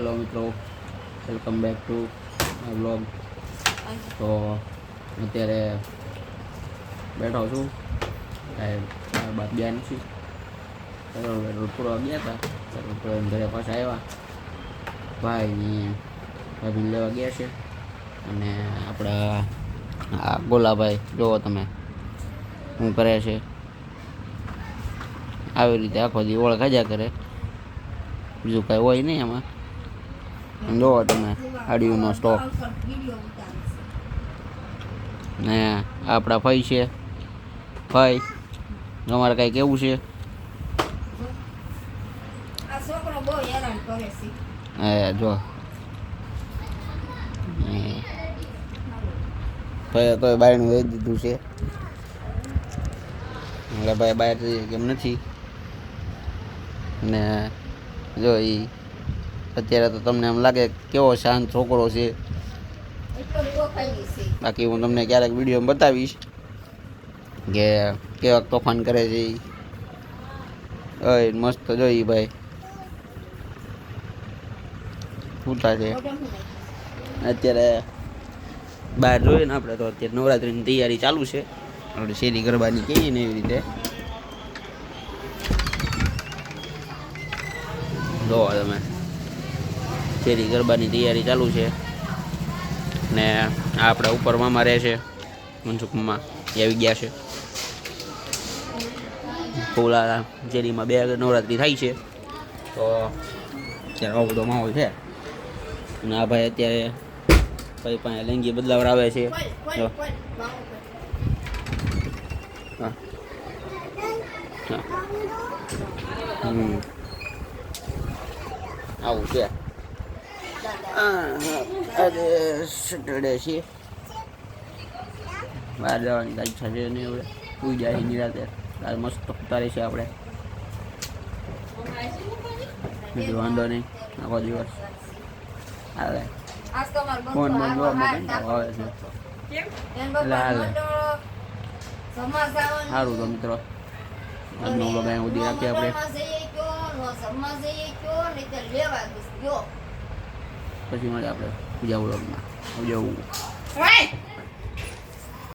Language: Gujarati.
હેલો મિત્રો. Welcome back to my blog તો અત્યારે બેઠો છું. મારા બાદ ગયા નથી. પેટ્રોલ પેટ્રોલ પૂરવા ગયા હતા. પેટ્રોલ પૂરવા ઘરે પાછા આવ્યા. ભાઈ ભાભીને લેવા ગયા છે. અને આપણા આ ગોલાભાઈ જુઓ તમે. શું કરે છે? આવી રીતે આખો દી ઓળખાજા કરે. બીજું કાંઈ હોય નહીં એમાં જુઓ તમે હાડીઓનો સ્ટોક ને આપણા ફઈ છે. ફઈ, તમારે કાંઈ કેવું છે? એ, જો. ભાઈ તો બાયણું વેચી દીધું છે. એટલે ભાઈ બહાર કેમ નથી. ને, જો એ અત્યારે તો તમને એમ લાગે કેવો શાંત છોકરો છે. બાકી હું તમને ક્યારેક વિડીયોમાં બતાવીશ કે કેવા તોફાન કરે છે એ મસ્ત જોઈ ભાઈ. પૂછા છે? અત્યારે બહાર જોઈએ ને આપણે તો અત્યારે નવરાત્રિની તૈયારી ચાલુ છે. આપણે શેરી ગરબાની કહીએ ને એવી રીતે. જોવા તમે. શેરી ગરબાની તૈયારી ચાલુ છે ને આ આપણા ઉપર મામા રહે છે મનસુખ મામા એ આવી ગયા છે પોલા શેરીમાં બે નવરાત્રિ થાય છે તો અત્યારે આવો બધો માહોલ છે અને આ ભાઈ અત્યારે ભાઈ પાસે લેંગી છે. ખોલ. બાહુ ખોલ. હા. આવું છે. આજે સેટરડે છે. બહાર જવાની કાંઈ ઈચ્છા છે નહીં હવે. સુઈ જાય છે નિરાતે. કાલ મસ્ત ઉતારી છે આપણે. બીજું વાંધો નહીં. આખો દિવસ. હાલે. આજ તો મારો બંધુ ફોન બંધ જોવા આવે છે. સારું તો મિત્રો. આજનો બ્લોગ અહીંયા સુધી રાખીએ આપણે. પછી મળે આપણે બીજા બ્લોગમાં આવજો.